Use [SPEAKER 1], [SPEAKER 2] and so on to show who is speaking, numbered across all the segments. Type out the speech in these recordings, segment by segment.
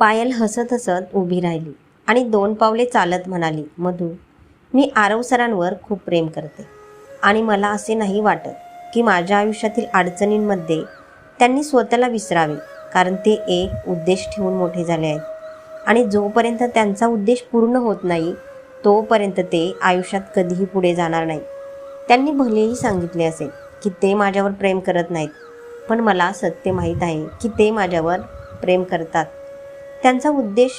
[SPEAKER 1] पायल हसत हसत उभी राहिली आणि दोन पावले चालत म्हणाली मधू मी आरव सरांवर खूप प्रेम करते आणि मला असे नाही वाटत की माझ्या आयुष्यातील अडचणींमध्ये त्यांनी स्वतःला विसरावे कारण ते एक उद्देश ठेवून मोठे झाले आहेत. आणि जोपर्यंत त्यांचा उद्देश पूर्ण होत नाही तोपर्यंत ते आयुष्यात कधीही पुढे जाणार नाही. त्यांनी भलेही सांगितले असेल की ते माझ्यावर प्रेम करत नाहीत पण मला सत्य माहीत आहे की ते माझ्यावर प्रेम करतात. त्यांचा उद्देश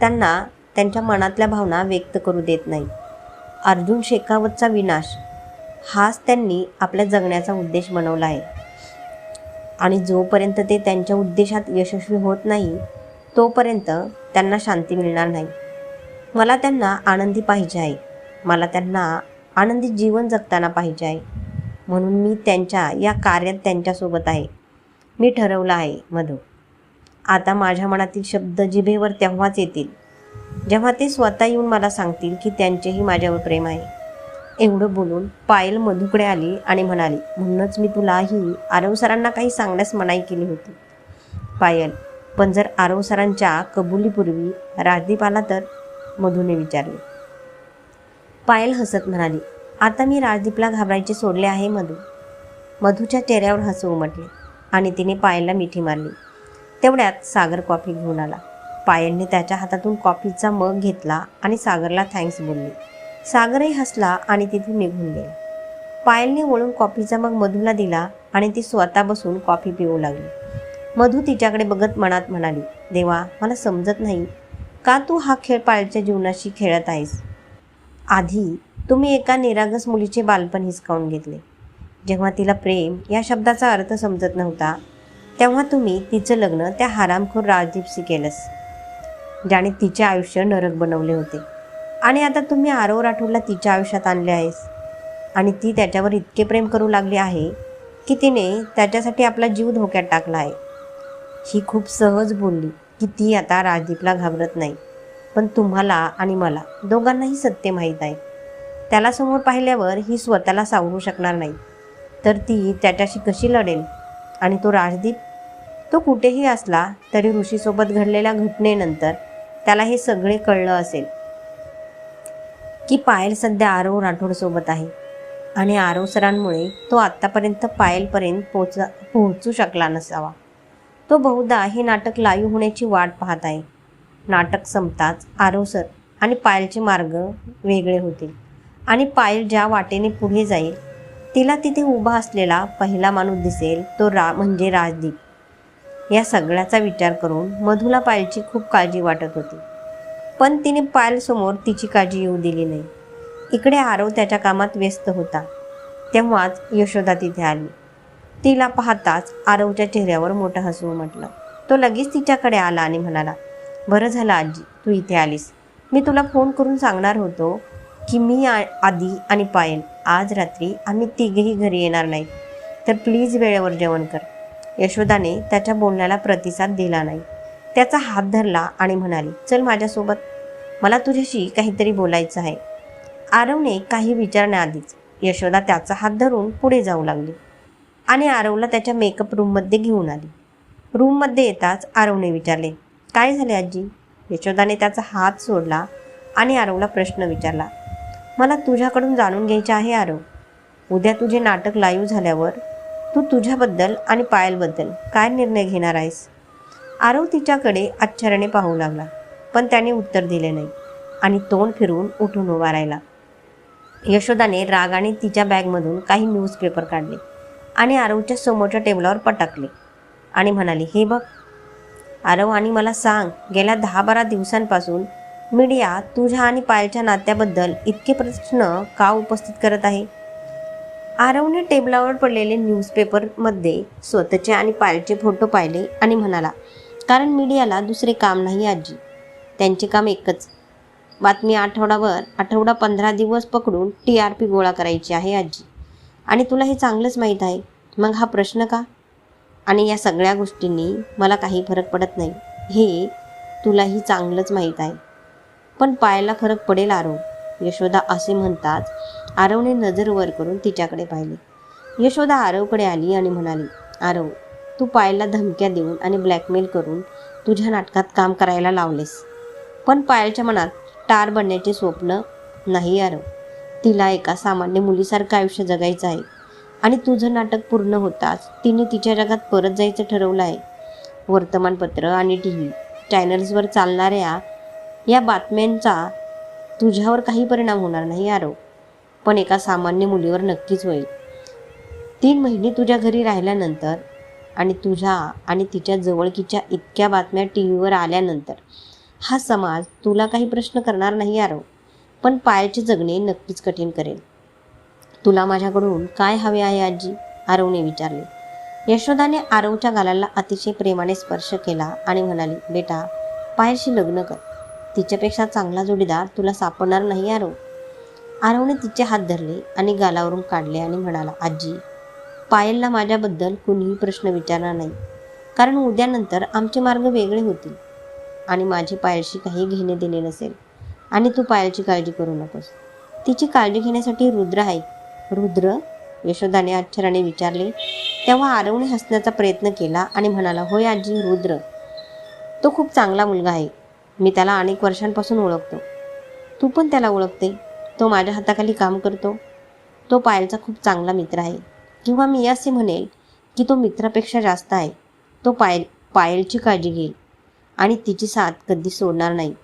[SPEAKER 1] त्यांना त्यांच्या मनातल्या भावना व्यक्त करू देत नाही. अर्जुन शेखावतचा विनाश हाच त्यांनी आपल्या जगण्याचा उद्देश बनवला आहे. आणि जोपर्यंत ते त्यांच्या उद्देशात यशस्वी होत नाही तोपर्यंत त्यांना शांती मिळणार नाही. मला त्यांना आनंदी पाहिजे आहे. मला त्यांना आनंदी जीवन जगताना पाहिजे आहे. म्हणून मी त्यांच्या या कार्यात त्यांच्यासोबत आहे. मी ठरवलं आहे मधू. आता माझ्या मनातील शब्द जिभेवर तेव्हाच येतील. जेव्हा ते स्वतः येऊन मला सांगतील की त्यांचेही माझ्यावर प्रेम आहे. एवढं बोलून पायल मधुकडे आली आणि म्हणाली म्हणूनच मी तुलाही आरव सरांना काही सांगण्यास मनाई केली होती. पायल पण जर आरव सरांच्या कबुलीपूर्वी राजदीप आला तर? मधूने विचारले. पायल हसत म्हणाली आता मी राजदीपला घाबरायचे सोडले आहे मधू. मधूच्या चेहऱ्यावर हसू उमटले आणि तिने पायलला मिठी मारली. तेवढ्यात सागर कॉफी घेऊन आला. पायलने त्याच्या हातातून कॉफीचा मग घेतला आणि सागरला थँक्स बोलली. सागरही हसला आणि तिथून निघून गेला. पायलने वळून कॉफीचा मग मधूला दिला आणि ती स्वतः बसून कॉफी पिऊ लागली. मधू तिच्याकडे बघत मनात म्हणाली देवा मला समजत नाही. का तू हा खेळ पायलच्या जीवनाशी खेळत आहेस? आधी तुम्ही एका निरागस मुलीचे बालपण हिसकावून घेतले. जेव्हा तिला प्रेम या शब्दाचा अर्थ समजत नव्हता तेव्हा तुम्ही तिचं लग्न त्या हरामखोर राजदीपशी केलंस ज्याने तिचे आयुष्य नरक बनवले होते. आणि आता तुम्ही आरव राठोडला तिच्या आयुष्यात आणले आहेस. आणि ती त्याच्यावर इतके प्रेम करू लागली आहे की तिने त्याच्यासाठी आपला जीव धोक्यात टाकला आहे. ही खूप सहज बोलली की ती आता राजदीपला घाबरत नाही. पण तुम्हाला आणि मला दोघांनाही सत्य माहीत आहे. त्याला समोर पाहिल्यावर ही स्वतःला सावरू शकणार नाही. तर ती त्याच्याशी कशी लढेल? आणि तो राजदीप तो कुठेही असला तरी ऋषीसोबत घडलेल्या घटनेनंतर त्याला हे सगळे कळलं असेल की पायल सध्या आरव राठोडसोबत आहे आणि आरव सरांमुळे तो आत्तापर्यंत पायलपर्यंत पोचा पोहोचू शकला नसावा. तो बहुधा हे नाटक लाईव्ह होण्याची वाट पाहत आहे. नाटक संपताच आरव सर आणि पायलचे मार्ग वेगळे होतील आणि पायल ज्या वाटेने पुढे जाईल तिला तिथे उभा असलेला पहिला माणूस दिसेल तो रा म्हणजे राजदीप. या सगळ्याचा विचार करून मधुला पायलची खूप काळजी वाटत होती. पण तिने पायलसमोर तिची काळजी येऊ दिली नाही. इकडे आरव त्याच्या कामात व्यस्त होता. तेव्हाच यशोदा तिथे आली. तिला पाहताच आरवच्या चेहऱ्यावर मोठं हसू उमटलं तो लगेच तिच्याकडे आला आणि म्हणाला बरं झालं आजी तू इथे आलीस. मी तुला फोन करून सांगणार होतो की मी आ- आधी आणि पायल आज रात्री आम्ही तिघेही घरी येणार नाही तर प्लीज वेळेवर जेवण कर. यशोदाने त्याच्या बोलण्याला प्रतिसाद दिला नाही. त्याचा हात धरला आणि म्हणाली चल माझ्यासोबत. मला तुझ्याशी काहीतरी बोलायचं आहे. आरवने काही विचारण्याआधीच यशोदा त्याचा हात धरून पुढे जाऊ लागली आणि आरवला त्याच्या मेकअप रूममध्ये घेऊन आली. रूममध्ये येताच आरवने विचारले काय झाले आजी? यशोदाने त्याचा हात सोडला आणि आरवला प्रश्न विचारला मला तुझ्याकडून जाणून घ्यायचे आहे आरव. उद्या तुझे नाटक लाईव्ह झाल्यावर तू तुझ्याबद्दल आणि पायलबद्दल काय निर्णय घेणार आहेस? आरव तिच्याकडे आश्चर्याने पाहू लागला पण त्याने उत्तर दिले नाही आणि तोंड फिरवून उठून उभा राहिला. यशोदाने रागाने तिच्या बॅगमधून काही न्यूजपेपर काढले आणि आरवच्या समोरच्या टेबलावर पटकले आणि म्हणाली हे बघ आरव आणि मला सांग गेल्या दहा बारा दिवसांपासून मीडिया तुझ्या आणि पायलच्या नात्याबद्दल इतके प्रश्न का उपस्थित करत आहे? आरवने टेबलावर पडलेले न्यूजपेपरमध्ये स्वतःचे आणि पायलचे फोटो पाहिले आणि म्हणाला कारण मीडियाला दुसरे काम नाही आजी. त्यांचे काम एकच. बातमी आठवडावर आठवडा पंधरा दिवस पकडून टी आर पी गोळा करायची आहे आजी. आणि तुला हे चांगलंच माहीत आहे. मग हा प्रश्न का? आणि या सगळ्या गोष्टींनी मला काही फरक पडत नाही. हे तुलाही चांगलंच माहीत आहे. पण पायाला फरक पडेल आरो यशोदा असे म्हणतात आरवने नजर वर करून तिच्याकडे पाहिले. यशोदा आरवकडे आली आणि म्हणाली आरव तू पायलला धमक्या देऊन आणि ब्लॅकमेल करून तुझ्या नाटकात काम करायला लावलेस. पण पायलच्या मनात टार बनण्याचे स्वप्न नाही आरव. तिला एका सामान्य मुलीसारखं आयुष्य जगायचं आहे आणि तुझं नाटक पूर्ण होताच तिने तिच्या जगात परत जायचं ठरवलं आहे. वर्तमानपत्र आणि टी व्ही चॅनल्सवर चालणाऱ्या या बातम्यांचा तुझ्यावर काही परिणाम होणार नाही आरव. पण एका सामान्य मुलीवर नक्कीच होईल. तीन महिने तुझ्या घरी राहिल्यानंतर आणि तुझ्या आणि तिच्या जवळकीच्या इतक्या बातम्या टी व्हीवर आल्यानंतर हा समाज तुला काही प्रश्न करणार नाही आरव पण पायाचे जगणे नक्कीच कठीण करेल. तुला माझ्याकडून काय हवे आहे आजी? आरवने विचारले. यशोदाने आरवच्या गालाला अतिशय प्रेमाने स्पर्श केला आणि म्हणाली बेटा पायाशी लग्न कर. तिच्यापेक्षा चांगला जोडीदार तुला सापडणार नाही आरव आरवने तिचे हात धरले आणि गालावरून काढले आणि म्हणाला आजी पायलला माझ्याबद्दल कुणीही प्रश्न विचारणार नाही. कारण उद्यानंतर आमचे मार्ग वेगळे होतील आणि माझी पायलशी काही घेणे देणे नसेल आणि तू पायलची काळजी करू नकोस. तिची काळजी घेण्यासाठी रुद्र आहे. रुद्र? यशोदाने आश्चर्याने विचारले. तेव्हा आरवणे हसण्याचा प्रयत्न केला आणि म्हणाला होय आजी रुद्र. तो खूप चांगला मुलगा आहे. मी त्याला अनेक वर्षांपासून ओळखतो. तू पण त्याला ओळखते? तो माझ्या हाताखाली काम करतो. तो पायलचा खूप चांगला मित्र आहे. किंवा मी असे म्हणेल की तो मित्रापेक्षा जास्त आहे. तो पायल पायलची काळजी घेईल. आणि तिची साथ कधी सोडणार नाही.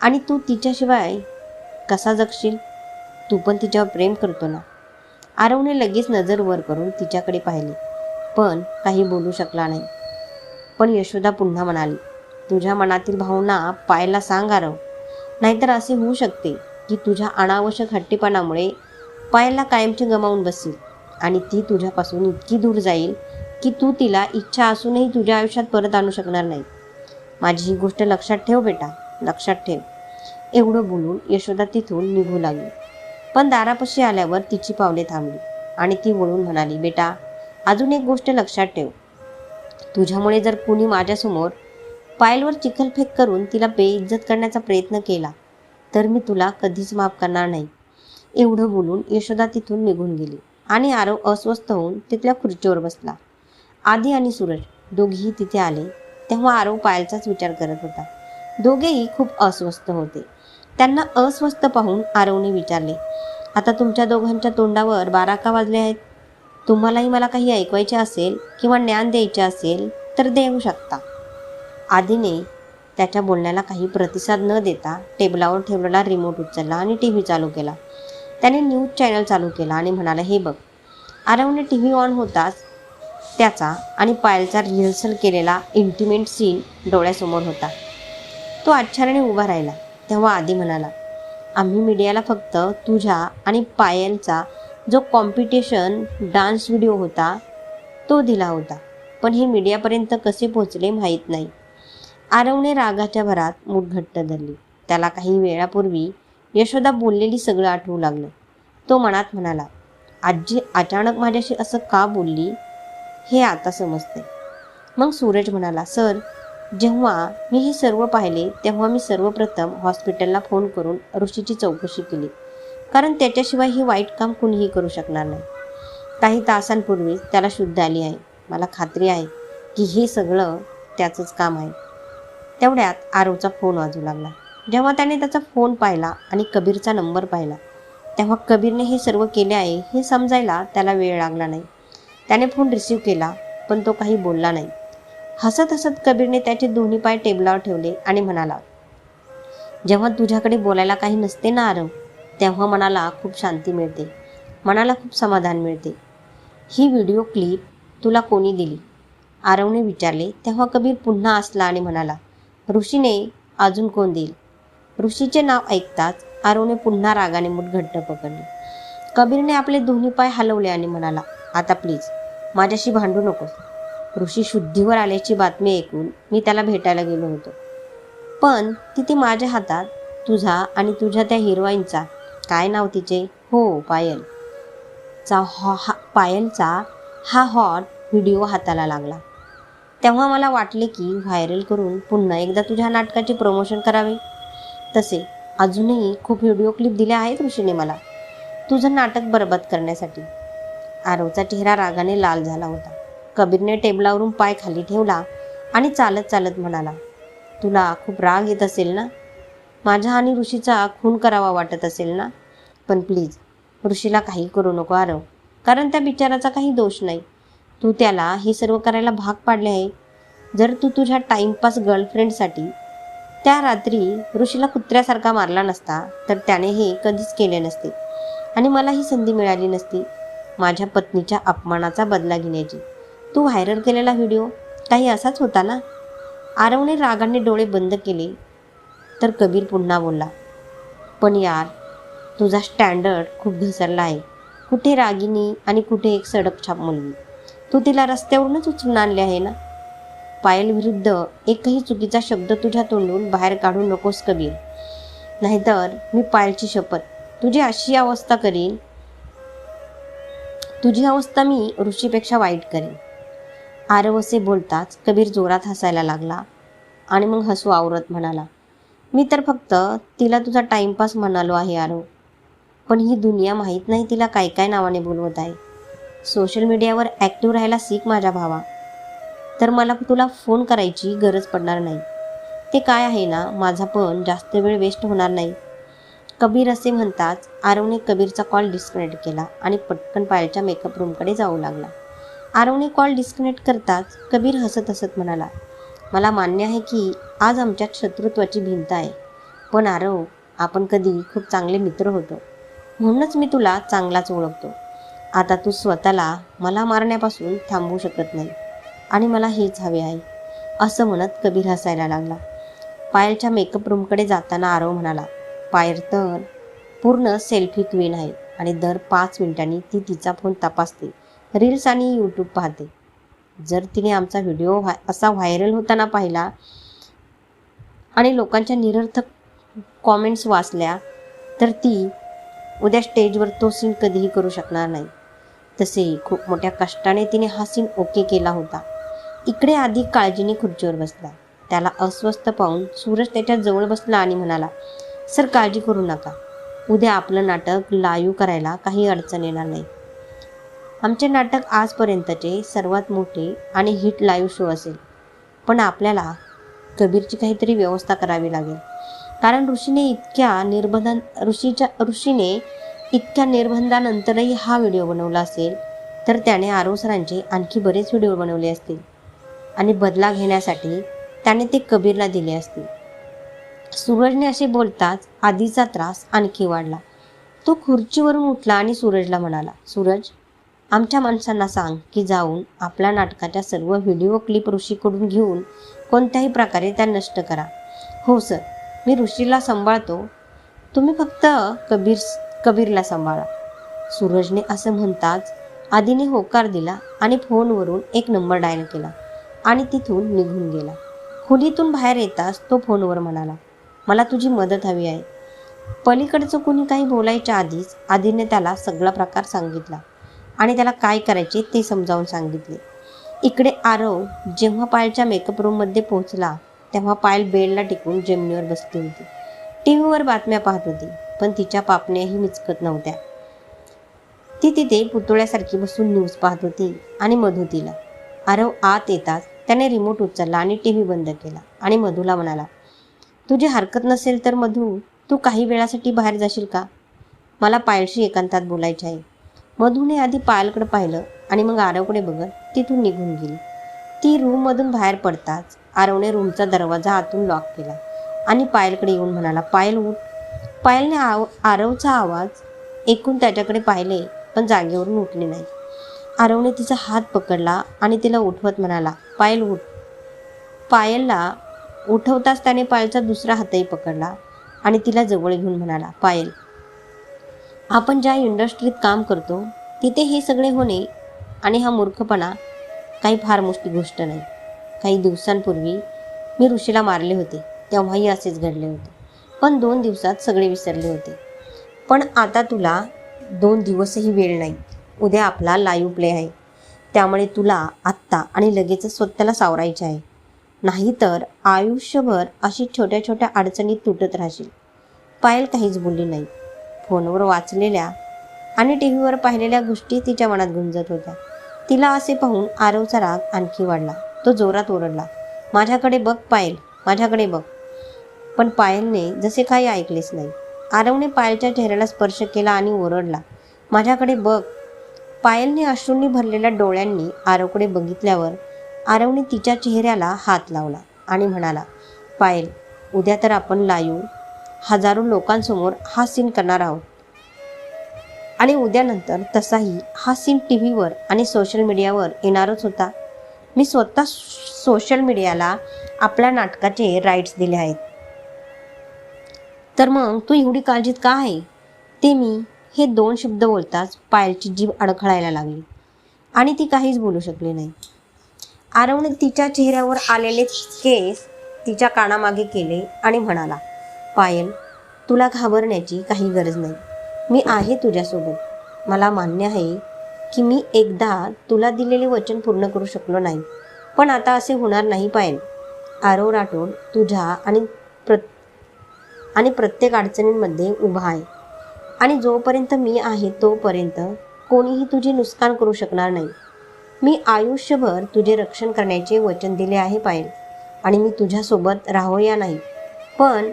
[SPEAKER 1] आणि तू तिच्याशिवाय कसा जगशील? तू पण तिच्यावर प्रेम करतो ना? आरवने लगेच नजर वर करून तिच्याकडे पाहिले. पण काही बोलू शकला नाही. पण यशोदा पुन्हा म्हणाली तुझ्या मनातील भावना पायला सांग आरव. नाहीतर असे होऊ शकते. की तुझ्या अनावश्यक हट्टीपणामुळे पायलला कायमची गमावून बसेल. आणि ती तुझ्यापासून इतकी दूर जाईल की तू तिला इच्छा असूनही तुझ्या आयुष्यात परत आणू शकणार नाही. माझी ही गोष्ट लक्षात ठेव बेटा लक्षात ठेव. एवढं बोलून यशोदा तिथून निघू लागली. पण दारापाशी आल्यावर तिची पावले थांबली आणि ती वळून म्हणाली बेटा अजून एक गोष्ट लक्षात ठेव. तुझ्यामुळे जर कुणी माझ्यासमोर पायलवर चिखलफेक करून तिला बेइज्जत करण्याचा प्रयत्न केला तर मी तुला कधीच माफ करणार नाही. एवढं बोलून यशोदा तिथून निघून गेली आणि आरव अस्वस्थ होऊन तिथल्या खुर्चीवर बसला. आधी आणि सूरज दोघेही तिथे आले तेव्हा आरव पायलचाच विचार करत होता. दोघेही खूप अस्वस्थ होते. त्यांना अस्वस्थ पाहून आरवने विचारले आता तुमच्या दोघांच्या तोंडावर बारा का वाजले आहेत. तुम्हालाही मला काही ऐकवायचे असेल किंवा ज्ञान द्यायचे असेल तर देऊ शकता. आधीने त्याच्या बोलण्याला काही प्रतिसाद न देता टेबलावर ठेवलेला रिमोट उचलला आणि टी व्ही चालू केला. त्याने न्यूज चॅनल चालू केला आणि म्हणाला हे बघ आरवने टी व्ही ऑन होताच त्याचा आणि पायलचा रिहर्सल केलेला इंटिमेट सीन डोळ्यासमोर होता. तो आश्चर्याने उभा राहिला. तेव्हा आधी म्हणाला आम्ही मीडियाला फक्त तुझ्या आणि पायलचा जो कॉम्पिटिशन डान्स व्हिडिओ होता तो दिला होता. पण हे मीडियापर्यंत कसे पोहोचले माहीत नाही. आरवने रागाच्या भरात मूठ घट्ट धरली. त्याला काही वेळापूर्वी यशोदा बोललेली सगळं आठवू लागलं. तो मनात म्हणाला आजी अचानक माझ्याशी असं का बोलली? हे आता समजते मग सूरज म्हणाला सर जेव्हा मी हे सर्व पाहिले तेव्हा मी सर्वप्रथम हॉस्पिटलला फोन करून ऋषीची चौकशी केली. कारण त्याच्याशिवाय हे वाईट काम कुणीही करू शकणार नाही. काही तासांपूर्वीच त्याला शुद्ध आली आहे. मला खात्री आहे की हे सगळं त्याचंच काम आहे. तेवढ्यात आरवचा फोन वाजू लागला. जेव्हा त्याने त्याचा फोन पाहिला आणि कबीरचा नंबर पाहिला तेव्हा कबीरने हे सर्व केले आहे हे समजायला त्याला वेळ लागला नाही. त्याने फोन रिसीव केला पण तो काही बोलला नाही. हसत हसत कबीरने त्याचे दोन्ही पाय टेबलावर ठेवले आणि म्हणाला जेव्हा तुझ्याकडे बोलायला काही नसते ना आरव तेव्हा मनाला खूप शांती मिळते. मनाला खूप समाधान मिळते. ही व्हिडिओ क्लिप तुला कोणी दिली? आरवने विचारले. तेव्हा कबीर पुन्हा असला आणि म्हणाला ऋषीने अजून कोण देईल? ऋषीचे नाव ऐकताच आरवने पुन्हा रागाने मूठ घट्ट पकडले. कबीरने आपले दोन्ही पाय हलवले आणि म्हणाला आता प्लीज माझ्याशी भांडू नकोस. ऋषी शुद्धीवर आल्याची बातमी ऐकून मी त्याला भेटायला गेलो होतो. पण तिथे माझ्या हातात तुझा आणि तुझ्या त्या हिरोईनचा काय नाव तिचे? हो पायल. चा हॉ हा पायलचा हा हॉट व्हिडिओ हाताला लागला. तेव्हा मला वाटले की व्हायरल करून पुन्हा एकदा तुझ्या नाटकाचे प्रमोशन करावे. तसे अजूनही खूप व्हिडिओ क्लिप दिल्या आहेत ऋषीने मला. तुझं नाटक बरबाद करण्यासाठी. आरवचा चेहरा रागाने लाल झाला होता. कबीरने टेबलावरून पाय खाली ठेवला आणि चालत चालत म्हणाला तुला खूप राग येत असेल ना? माझ्या आणि ऋषीचा खून करावा वाटत असेल ना? पण प्लीज ऋषीला काही करू नको आरव कारण त्या बिचाराचा काही दोष नाही. तू त्याला हे सर्व करायला भाग पाडले आहे. जर तू तुझ्या टाइमपास गर्लफ्रेंडसाठी त्या रात्री ऋषीला कुत्र्यासारखा मारला नसता तर त्याने हे कधीच केले नसते. आणि मला ही संधी मिळाली नसती माझ्या पत्नीच्या अपमानाचा बदला घेण्याची. तू व्हायरल केलेला व्हिडिओ काही असाच होता ना? आरवने रागाने डोळे बंद केले तर कबीर पुन्हा बोलला पण यार तुझा स्टँडर्ड खूप घसरला आहे. कुठे रागिनी आणि कुठे एक सडक छाप मुलगी. तू तिला रस्त्यावरूनच उचलून आणले आहे ना? पायल विरुद्ध एकही चुकीचा शब्द तुझ्या तोंडून बाहेर काढू नकोस कबीर. नाहीतर मी पायलची शपथ. तुझी अशी अवस्था करीन तुझी अवस्था मी ऋषीपेक्षा वाईट करेन. आरव असे बोलताच कबीर जोरात हसायला लागला आणि मग हसू आवरत म्हणाला मी तर फक्त तिला तुझा टाइमपास म्हणालो आहे आरव पण ही दुनिया माहीत नाही तिला काय काय नावाने बोलवत आहे. सोशल मीडियावर ॲक्टिव्ह राहायला शिक माझ्या भावा. तर मला तुला फोन करायची गरज पडणार नाही. ते काय आहे ना माझा पण जास्त वेळ वेस्ट होणार नाही. कबीर असे म्हणताच आरवने कबीरचा कॉल डिस्कनेक्ट केला आणि पटकन पायलच्या मेकअप रूमकडे जाऊ लागला. आरवने कॉल डिस्कनेक्ट करताच कबीर हसत हसत म्हणाला मला मान्य आहे की आज आमच्यात शत्रुत्वाची भिंत आहे पण आरव आपण कधी खूप चांगले मित्र होतो. म्हणूनच मी तुला चांगलाच ओळखतो. आता तू स्वतःला मला मारण्यापासून थांबवू शकत नाही. आणि मला हेच हवे आहे असं म्हणत कबीर हसायला लागला. पायलच्या मेकअप रूमकडे जाताना आरव म्हणाला पायल तर पूर्ण सेल्फी क्वीन आहे आणि दर पाच मिनिटांनी ती तिचा फोन तपासते रील्स आणि यूट्यूब पाहते. जर तिने आमचा व्हिडिओ व्हाय असा व्हायरल होताना पाहिला आणि लोकांच्या निरर्थक कॉमेंट्स वाचल्या तर ती उद्या स्टेजवर तो सीन कधीही करू शकणार नाही. तसे खूप मोठ्या कष्टाने तिने हसीन ओके केला होता. इकडे आधी काळजीने खुर्चीवर बसला. त्याला अस्वस्थ पाहून सूरज त्याच्याजवळ बसला आणि म्हणाला सर काळजी करू नका. उद्या आपलं नाटक लाईव्ह करायला काही अडचण येणार नाही. आमचे नाटक आजपर्यंतचे सर्वात मोठे आणि हिट लाईव्ह शो असेल. पण आपल्याला कबीरची काहीतरी व्यवस्था करावी लागेल. कारण ऋषीने इतक्या निर्बंधां ऋषीच्या ऋषीने इतक्या निर्बंधानंतरही हा व्हिडिओ बनवला असेल तर त्याने आरव सरांचे आणखी बरेच व्हिडिओ बनवले असतील आणि बदला घेण्यासाठी त्याने ते कबीरला दिले असतील. सूरजने असे बोलताच आधीचा त्रास आणखी वाढला. तो खुर्चीवरून उठला आणि सूरजला म्हणाला सूरज आमच्या माणसांना सांग की जाऊन आपल्या नाटकाच्या सर्व व्हिडिओ क्लिप ऋषीकडून घेऊन कोणत्याही प्रकारे त्या नष्ट करा. हो सर. मी ऋषीला सांभाळतो. तुम्ही फक्त कबीर कबीरला सांभाळा. सूरजने असं म्हणताच आधीने होकार दिला आणि फोनवरून एक नंबर डायल केला आणि तिथून निघून गेला. खोलीतून बाहेर येताच तो फोनवर म्हणाला मला तुझी मदत हवी आहे. पलीकडचं कुणी काही बोलायच्या आधीच आधीने त्याला सगळा प्रकार सांगितला आणि त्याला काय करायचे ते समजावून सांगितले. इकडे आरव जेव्हा पायलच्या मेकअप रूममध्ये पोहोचला तेव्हा पायल बेडला टिकून जमिनीवर बसली होती. टी व्हीवर बातम्या पाहत होती. पण तिच्या पापण्याही मिचकत नव्हत्या. ती तिथे पुतळ्यासारखी बसून न्यूज पाहत होती आणि मधू तिला. आरव आत येताच त्याने रिमोट उचलला आणि टी व्ही बंद केला आणि मधूला म्हणाला तुझी हरकत नसेल तर मधू तू काही वेळासाठी बाहेर जाशील का? मला पायलशी एकांतात बोलायचे आहे. मधूने आधी पायलकडे पाहिलं आणि मग आरवकडे बघत तिथून निघून गेली. ती रूममधून बाहेर पडताच आरवने रूमचा दरवाजा आतून लॉक केला आणि पायलकडे येऊन म्हणाला पायल उठ. पायलने आव आरवचा आवाज ऐकून त्याच्याकडे पाहिले पण जागेवरून उठले नाही. आरवने तिचा हात पकडला आणि तिला उठवत म्हणाला पायल उठ. पायलला उठवताच त्याने पायलचा दुसरा हातही पकडला आणि तिला जवळ घेऊन म्हणाला पायल आपण ज्या इंडस्ट्रीत काम करतो तिथे हे सगळे होणे आणि हा मूर्खपणा काही फार मोठी गोष्ट नाही. काही दिवसांपूर्वी मी ऋषीला मारले होते तेव्हाही असेच घडले होते. पण दोन दिवसात सगळे विसरले होते. पण आता तुला दोन दिवसही वेळ नाही. उद्या आपला लाईव्ह प्ले आहे. त्यामुळे तुला आत्ता आणि लगेचच स्वतःला सावरायचे आहे. नाहीतर आयुष्यभर अशी छोट्या छोट्या अडचणीत तुटत राहशील. पायल काहीच बोलली नाही. फोनवर वाचलेल्या आणि टी व्हीवर पाहिलेल्या गोष्टी तिच्या मनात गुंजत होत्या. तिला असे पाहून आरवचा राग आणखी वाढला. तो जोरात ओरडला. माझ्याकडे बघ पायल. माझ्याकडे बघ. पण पायलने जसे काही ऐकलेच नाही. आरवने पायलच्या चेहऱ्याला स्पर्श केला आणि ओरडला माझ्याकडे बघ. पायलने अश्रूंनी भरलेल्या डोळ्यांनी आरवकडे बघितल्यावर आरवने तिच्या चेहऱ्याला हात लावला आणि म्हणाला पायल उद्या तर आपण लाईव हजारो लोकांसमोर हा सीन करणार आहोत. आणि उद्यानंतर तसाही हा सीन टी व्हीवर आणि सोशल मीडियावर येणारच होता. मी स्वतः सोशल मीडियाला आपल्या नाटकाचे राईट्स दिले आहेत. तर मग तू एवढी काळजीत का आहे? ते मी हे दोन शब्द बोलताच पायलची जीभ अडखळायला लागली. आणि ती काहीच बोलू शकली नाही. आरवने तिच्या चेहऱ्यावर आलेले केस तिच्या कानामागे केले आणि म्हणाला पायल तुला घाबरण्याची काही गरज नाही. मी आहे तुझ्यासोबत. मला मान्य आहे की मी एकदा तुला दिलेले वचन पूर्ण करू शकलो नाही. पण आता असे होणार नाही पायल. आरव राठोड तुझ्या आणि प्र आणि प्रत्येक अडचणींमध्ये उभा आहे. आणि जोपर्यंत मी आहे तोपर्यंत कोणीही तुझे नुकसान करू शकणार नाही. मी आयुष्यभर तुझे रक्षण करण्याचे वचन दिले आहे पायल. आणि मी तुझ्यासोबत राहो या नाही. पण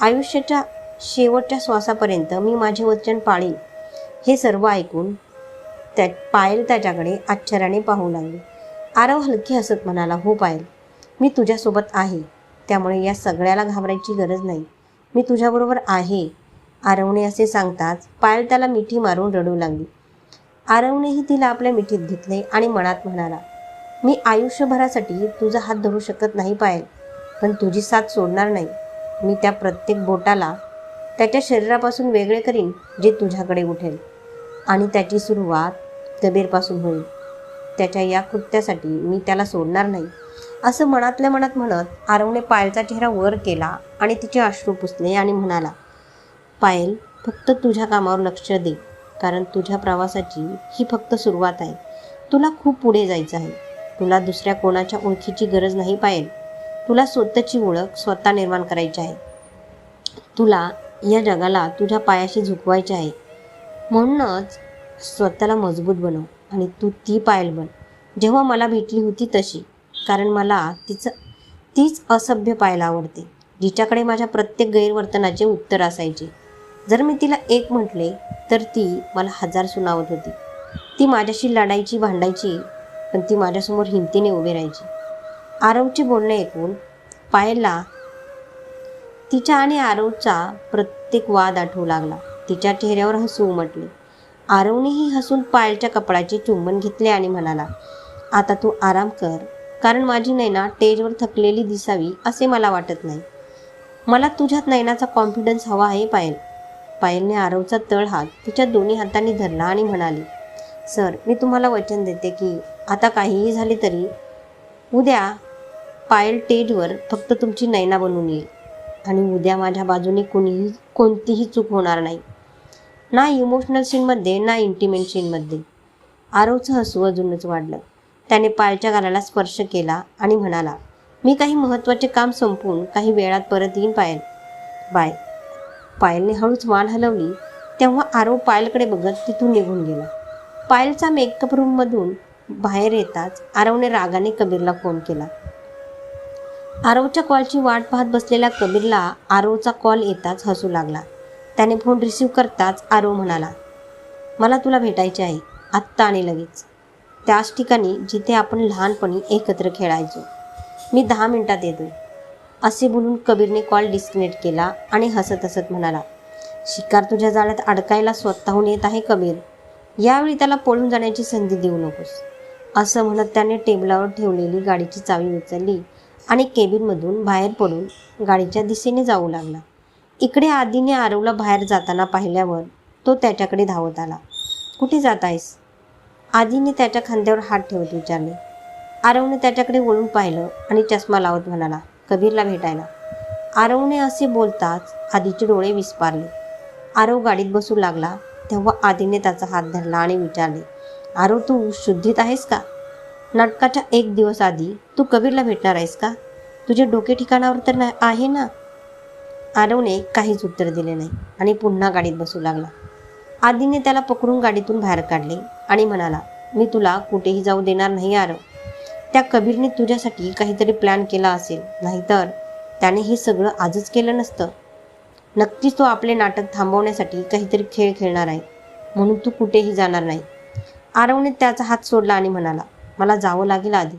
[SPEAKER 1] आयुष्याच्या शेवटच्या श्वासापर्यंत मी माझे वचन पाळीन. हे सर्व ऐकून त्या पायल त्याच्याकडे आश्चर्याने पाहू लागली. आरव हलकी हसत म्हणाला हो पायल मी तुझ्यासोबत आहे. त्यामुळे या सगळ्याला घाबरायची गरज नाही. मी तुझ्याबरोबर आहे आरवणे असे सांगताच पायल त्याला मिठी मारून रडू लागली. आरवणेही तिला आपल्या मिठीत घेतले आणि मनात म्हणाला मी आयुष्यभरासाठी तुझा हात धरू शकत नाही पायल पण तुझी साथ सोडणार नाही. मी त्या प्रत्येक बोटाला त्याच्या शरीरापासून वेगळे करीन जे तुझ्याकडे उठेल. आणि त्याची सुरुवात कबीरपासून होईल. त्याच्या या कृत्यासाठी मी त्याला सोडणार नाही. असं मनातल्या मनात म्हणत आरवने पायलचा चेहरा वर केला आणि तिचे अश्रू पुसले आणि म्हणाला पायल फक्त तुझ्या कामावर लक्ष दे कारण तुझ्या प्रवासाची ही फक्त सुरुवात आहे. तुला खूप पुढे जायचं आहे. तुला दुसऱ्या कोणाच्या ओळखीची गरज नाही पायल. तुला स्वतःची ओळख स्वतः निर्माण करायची आहे. तुला या जगाला तुझ्या पायाशी झुकवायचे आहे. म्हणूनच स्वतःला मजबूत बनव आणि तू ती पायल बन. जेव्हा मला भेटली होती तशी. कारण मला तिचं तीच असभ्य पाहायला आवडते. जिच्याकडे माझ्या प्रत्येक गैरवर्तनाचे उत्तर असायचे. जर मी तिला एक म्हटले तर ती मला हजार सुनावत होती. ती माझ्याशी लढायची भांडायची पण ती माझ्यासमोर हिमतीने उभी राहायची. आरवचे बोलणे ऐकून पायलला तिच्या आणि आरवचा प्रत्येक वाद आठवू लागला. तिच्या चेहऱ्यावर हसू उमटले. आरवनेही हसून पायलच्या कपडाचे चुंबन घेतले आणि म्हणाला आता तू आराम कर. कारण माझी नैना टेजवर थकलेली दिसावी असे मला वाटत नाही. मला तुझ्यात नैनाचा कॉन्फिडन्स हवा आहे पायल. पायलने आरवचा तळ हात तिच्या दोन्ही हातांनी धरला आणि म्हणाली सर मी तुम्हाला वचन देते की आता काहीही झाले तरी उद्या पायल टेजवर फक्त तुमची नैना बनून येईल. आणि उद्या माझ्या बाजूने कोणीही कोणतीही चूक होणार नाही. ना इमोशनल सीनमध्ये ना इंटिमेट सीनमध्ये आरवचं हसू अजूनच वाढलं. त्याने पायलच्या गालाला स्पर्श केला आणि म्हणाला मी काही महत्त्वाचे काम संपवून काही वेळात परत येईन पायल. बाय पायलने हळूच मान हलवली. तेव्हा आरव पायलकडे बघत तिथून निघून गेला. पायलचा मेकअप रूममधून बाहेर येताच आरवने रागाने कबीरला फोन केला. आरवच्या कॉलची वाट पाहत बसलेल्या कबीरला आरवचा कॉल येताच हसू लागला. त्याने फोन रिसीव करताच आरव म्हणाला मला तुला भेटायचे आहे आत्ता आणि लगेच. त्याच ठिकाणी जिथे आपण लहानपणी एकत्र खेळायचो. मी दहा मिनटात येतो असे बोलून कबीरने कॉल डिस्कनेक्ट केला आणि हसत हसत म्हणाला शिकार तुझ्या जाळ्यात अडकायला स्वतःहून येत आहे कबीर. यावेळी त्याला पळून जाण्याची संधी देऊ नकोस. असं म्हणत त्याने टेबलावर ठेवलेली गाडीची चावी उचलली आणि केबिनमधून बाहेर पडून गाडीच्या दिशेने जाऊ लागला. इकडे आधीने आरवला बाहेर जाताना पाहिल्यावर तो त्याच्याकडे धावत आला. कुठे जात आहेस? आधीने त्याच्या खांद्यावर हात ठेवत विचारले. आरवने त्याच्याकडे वळून पाहिलं आणि चष्मा लावत म्हणाला कबीरला भेटायला. आरवने असे बोलताच आधीचे डोळे विस्पारले. आरव गाडीत बसू लागला तेव्हा आधीने त्याचा हात धरला आणि विचारले आरव तू शुद्धीत आहेस का? नाटकाच्या एक दिवस आधी तू कबीरला भेटणार आहेस का? तुझे डोके ठिकाणावर तर नाही आहे ना? आरवने काहीच उत्तर दिले नाही आणि पुन्हा गाडीत बसू लागला. आधीने त्याला पकडून गाडीतून बाहेर काढले आणि म्हणाला मी तुला कुठेही जाऊ देणार नाही आरव त्या कबीरने तुझ्यासाठी काहीतरी प्लॅन केला असेल. नाहीतर त्याने हे सगळं आजच केलं नसतं. नक्कीच तो आपले नाटक थांबवण्यासाठी काहीतरी खेळ खेळणार आहे. म्हणून तू कुठेही जाणार नाही. आरवने त्याचा हात सोडला आणि म्हणाला मला जावं लागेल आधी.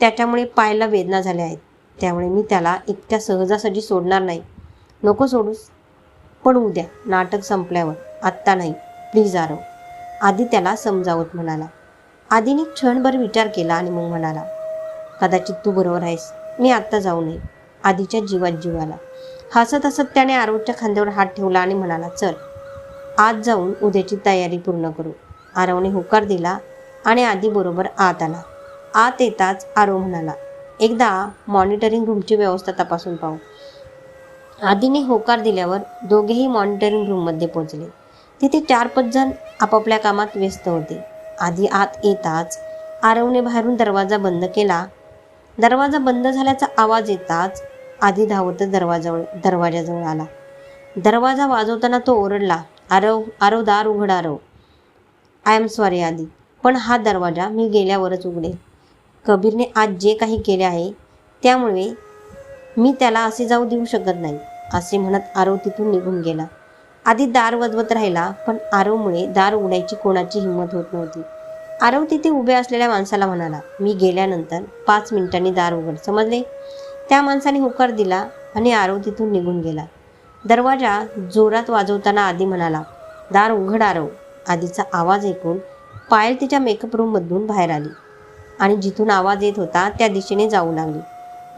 [SPEAKER 1] त्याच्यामुळे पायला वेदना झाल्या आहेत. त्यामुळे मी त्याला इतक्या सहजासहजी सोडणार नाही. नको सोडूस. पण उद्या नाटक संपल्यावर. आत्ता नाही प्लीज आरव. आधी त्याला समजावत म्हणाला. आधीने क्षणभर विचार केला आणि मग म्हणाला कदाचित तू बरोबर आहेस. मी आत्ता जाऊ नये. आधीच्या जीवात जीवाला हसत हसत त्याने आरवच्या खांद्यावर हात ठेवला आणि म्हणाला चल आज जाऊन उद्याची तयारी पूर्ण करू. आरवने होकार दिला आणि आधी बरोबर आत आला. आत येताच आरव म्हणाला एकदा मॉनिटरिंग रूमची व्यवस्था तपासून पाहू. आधीने होकार दिल्यावर दोघेही मॉनिटरिंग रूममध्ये पोहोचले. तिथे चार पाच जण आपापल्या कामात व्यस्त होते. आधी आत येताच आरवने बाहेरून दरवाजा बंद केला. दरवाजा बंद झाल्याचा आवाज येताच आधी धावतच दरवाजाजवळ दरवाजाजवळ आला. दरवाजा वाजवताना तो ओरडला आरव आरव दार उघड आरव. आय एम सॉरी आधी. पण हा दरवाजा मी गेल्यावरच उघडेल कबीरने आज जे काही केले आहे त्यामुळे मी त्याला असे जाऊ देऊ शकत नाही असे म्हणत आरव तिथून निघून गेला. आधी दार वजवत राहिला पण आरवमुळे दार उघडायची कोणाची हिंमत होत नव्हती. आरव तिथे उभे असलेल्या माणसाला म्हणाला मी गेल्यानंतर पाच मिनिटांनी दार उघड समजले? त्या माणसाने होकार दिला आणि आरव तिथून निघून गेला. दरवाजा जोरात वाजवताना आधी म्हणाला दार उघड आरव. आधीचा आवाज ऐकून पायल तिच्या मेकअप रूममधून बाहेर आली आणि जिथून आवाज येत होता त्या दिशेने जाऊ लागली.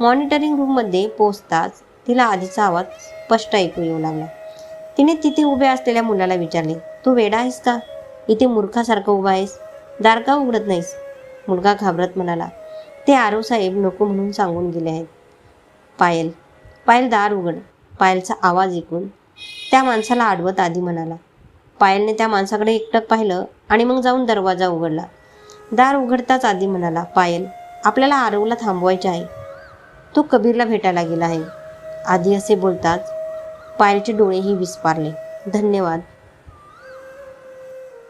[SPEAKER 1] मॉनिटरिंग रूममध्ये पोचताच तिला आधीचा आवाज स्पष्ट ऐकू येऊ लागला. तिने तिथे उभ्या असलेल्या मुलाला विचारले तू वेडा आहेस का? इथे मूर्खासारखं उभा आहेस. दार का उघडत नाहीस. मुलगा घाबरत म्हणाला ते आरव साहेब नको म्हणून सांगून गेले आहेत. पायल पायल दार उघड. पायलचा आवाज ऐकून त्या माणसाला आडवत आधी म्हणाला पायलने त्या माणसाकडे एकटक पाहिलं आणि मग जाऊन दरवाजा उघडला. दार उघडताच आधी म्हणाला पायल आपल्याला आरवला थांबवायचे आहे. तो कबीरला भेटायला गेला आहे. आधी असे बोलताच पायलचे डोळेही विस्पारले. धन्यवाद.